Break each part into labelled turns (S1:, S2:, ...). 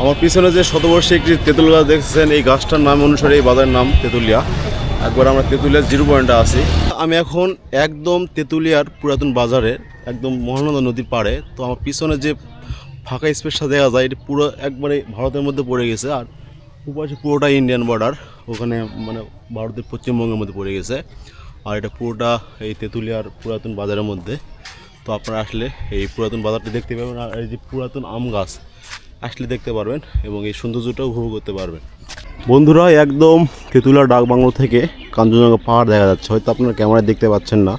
S1: আমার পিছনে যে শতবর্ষী একটি তেঁতুল গাছ দেখছেন, এই গাছটার নাম অনুসারে এই বাজারের নাম তেঁতুলিয়া। একবার আমরা তেঁতুলিয়ার জিরো পয়েন্টে আছি। আমি এখন একদম তেঁতুলিয়ার পুরাতন বাজারে, একদম মহানন্দা নদীর পাড়ে। তো আমার পিছনে যে ফাঁকা স্পেসটা দেখা যায়, এটি পুরো একবারে ভারতের মধ্যে পড়ে গেছে। আর উপাশে পুরোটা ইন্ডিয়ান বর্ডার, ওখানে মানে ভারতের পশ্চিমবঙ্গের মধ্যে পড়ে গেছে। আর এটা পুরোটা এই তেঁতুলিয়ার পুরাতন বাজারের মধ্যে। তো আপনারা আসলে এই পুরাতন বাজারটি দেখতে পাবেন। আর এই যে পুরাতন আম গাছ আসলে দেখতে পারবেন এবং এই সৌন্দর্যটা উপভোগ করতে পারবেন। বন্ধুরা, একদম তেঁতুলিয়া ডাক বাংলো থেকে কাঞ্চনজঙ্ঘা পাহাড় দেখা যাচ্ছে। হয়তো আপনারা ক্যামেরায় দেখতে পাচ্ছেন না।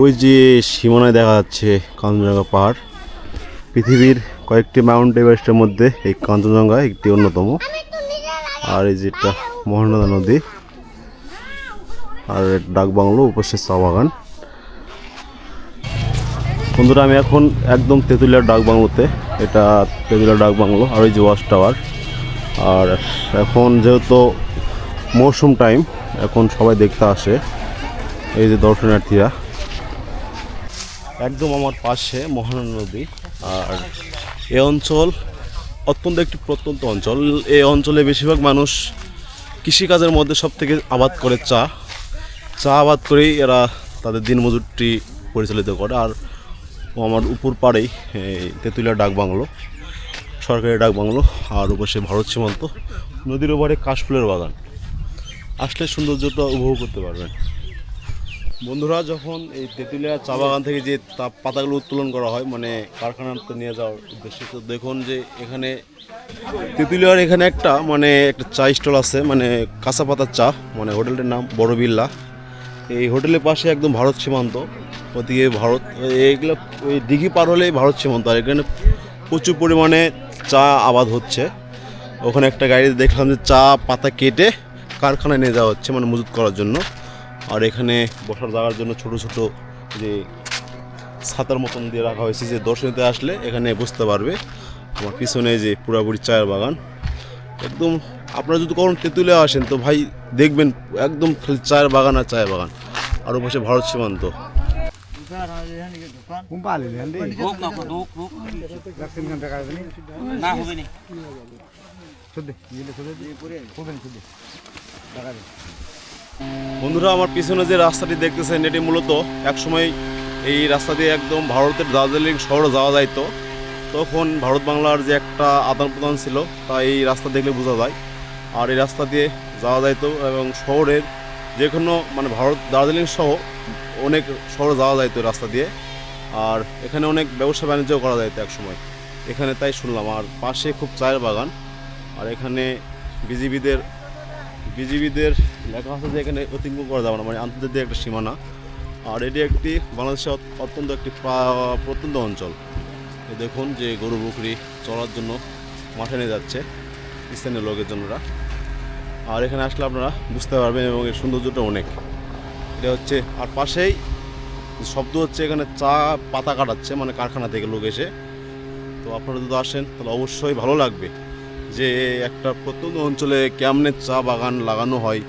S1: ওই যে সীমানায় দেখা যাচ্ছে কাঞ্চনজঙ্ঘা পাহাড়। পৃথিবীর কয়েকটি মাউন্ট এভারেস্টের মধ্যে এই কাঞ্চনজঙ্ঘা একটি অন্যতম। আর এই যেটা মহানদা নদী, আর ডাক বাংলো উপস্থিত চা বাগান। বন্ধুরা, আমি এখন একদম তেঁতুলিয়ার ডাক বাংলোতে এটা তেঁতুলিয়ার ডাক বাংলো, আর ওই যে ওয়াশ টাওয়ার। আর এখন যেহেতু মৌসুম টাইম, এখন সবাই দেখতে আসে। এই যে দর্শনার্থীরা। একদম আমার পাশে মহানন্দা নদী, আর এ অঞ্চল অত্যন্ত একটি প্রত্যন্ত অঞ্চল। এই অঞ্চলে বেশিরভাগ মানুষ কৃষিকাজের মধ্যে সব থেকে আবাদ করে চা। চা আবাদ করেই এরা তাদের দিনমজুরটি পরিচালিত করে। আর আমার উপর পাড়েই তেঁতুলিয়া ডাক বাংলো, সরকারি ডাক বাংলো, আর উপসে ভারত সীমান্ত, নদীর ওপারে কাশফুলের বাগান। আসলে সৌন্দর্যটা উপভোগ করতে পারবেন। বন্ধুরা, যখন এই তেঁতুলিয়া চা বাগান থেকে যে তা পাতাগুলো উত্তোলন করা হয় মানে কারখানাতে নিয়ে যাওয়ার উদ্দেশ্যে, তো দেখুন যে এখানে তেঁতুলিয়ার এখানে একটা মানে একটা চা স্টল আছে মানে কাঁচা পাতার চা মানে হোটেলটার নাম বড় বিল্লা এই হোটেলের পাশে একদম ভারত সীমান্ত, ওদিকে ভারত, এইগুলো, ওই দিঘি পার হলেই ভারত সীমান্ত, আর এখানে প্রচুর পরিমাণে চা আবাদ হচ্ছে। ওখানে একটা গাড়িতে দেখলাম যে চা পাতা কেটে কারখানায় নিয়ে যাওয়া হচ্ছে মানে মজুত করার জন্য। আর এখানে বসার জায়গার জন্য ছোট ছোট যে ছাতার মতন দিয়ে রাখা হয়েছে যে দর্শনীতে আসলে এখানে বুঝতে পারবে। আমার পিছনে যে পুরাপুরি চায়ের বাগান, একদম আপনারা যদি কখন তেঁতুলে আসেন, তো ভাই দেখবেন একদম চায়ের বাগান আর চায়ের বাগান। আর পাশে ভারত সীমান্ত। বন্ধুরা, আমার পিছনে যে রাস্তাটি দেখতেছেন, এটি মূলত একসময় এই রাস্তা দিয়ে একদম ভারতের দার্জিলিং শহরে যাওয়া যাইতো। তখন ভারত বাংলার যে একটা আদান প্রদান ছিল, তা এই রাস্তা দেখলে বোঝা যায়। আর এই রাস্তা দিয়ে যাওয়া যাইতো এবং শহরের যে কোনো মানে ভারত, দার্জিলিং সহ অনেক শহরে যাওয়া যাইতো রাস্তা দিয়ে। আর এখানে অনেক ব্যবসা বাণিজ্য করা যাইতো একসময়। এখানে তাই শুনলাম। আর পাশে খুব চায়ের বাগান। আর এখানে বিজিবিদের বিজিবিদের লেখা আছে যে এখানে অতিক্রম করা যাবে না মানে আন্তর্জাতিক একটা সীমানা। আর এটি একটি বাংলাদেশের অত্যন্ত একটি প্রত্যন্ত অঞ্চল। দেখুন যে গরু বকরি চড়ার জন্য মাঠে নিয়ে যাচ্ছে স্থানীয় লোকের জন্যরা আর এখানে আসলে আপনারা বুঝতে পারবেন এবং এর সৌন্দর্যটা অনেক। এটা হচ্ছে, আর পাশেই শব্দ হচ্ছে এখানে চা পাতা কাটাচ্ছে মানে কারখানা থেকে লোক এসে। তো আপনারা যদি আসেন, তাহলে অবশ্যই ভালো লাগবে যে একটা প্রত্যন্ত অঞ্চলে কেমনে চা বাগান লাগানো হয়,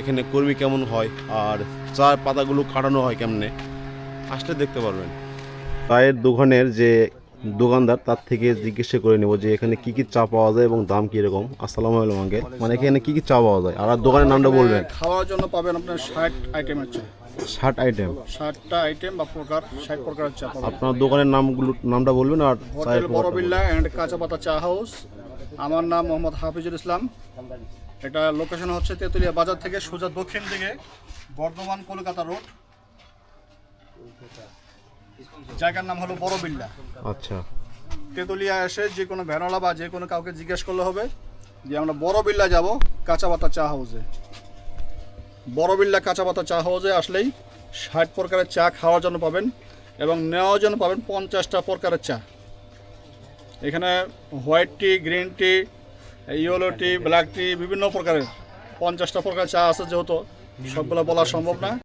S1: এখানে কর্মী কেমন হয়, আর চা পাতাগুলো কাটানো হয় কেমনে, আসলে দেখতে পারবেন। চায়ের দোকানের যে দোকানদার তার থেকে জিজ্ঞাসা করে নেব যে এখানে কি কি চা পাওয়া যায় এবং দাম কীরকম। আসসালামু আলাইকুম আঙ্কেল মানে এখানে কি কি চা পাওয়া যায়? আর দোকানের নামটা বলবেন।
S2: খাওয়ার জন্য পাবেন আপনার ষাট আইটেমের চা।
S1: ষাট আইটেম
S2: ষাটটা আইটেম বা প্রকার ষাট প্রকারের চা পাবেন।
S1: আপনার দোকানের নামগুলো নামটা বলবেন আর
S2: হোটেল বড়বিল্লা অ্যান্ড কাঁচা পাতা চা হাউস আমার নাম মোহাম্মদ হাফিজুল ইসলাম। এটা লোকেশন হচ্ছে তেঁতুলিয়া বাজার থেকে সোজা দক্ষিণ দিকে বর্ধমান কলকাতা রোড জায়গার নাম হলো বড়বিল্লা
S1: বলবেন। আচ্ছা।
S2: তেঁতুলিয়া এসে যে কোনো ভ্যানওয়ালা বা যে কোনো কাউকে জিজ্ঞেস করলে হবে যে আমরা বড় বিল্লা যাব কাঁচা পাতা চা হাউসে। বড় বিল্লা কাঁচা পাতা চা হাউসে আসলেই ষাট প্রকারের চা খাওয়ার জন্য পাবেন এবং নেওয়ার জন্য পাবেন পঞ্চাশটা প্রকারের চা। এখানে white tea green tea yellow tea black tea বিভিন্ন প্রকারের পঞ্চাশটা প্রকার চা আছে যেহেতু সবগুলো বলা সম্ভব না।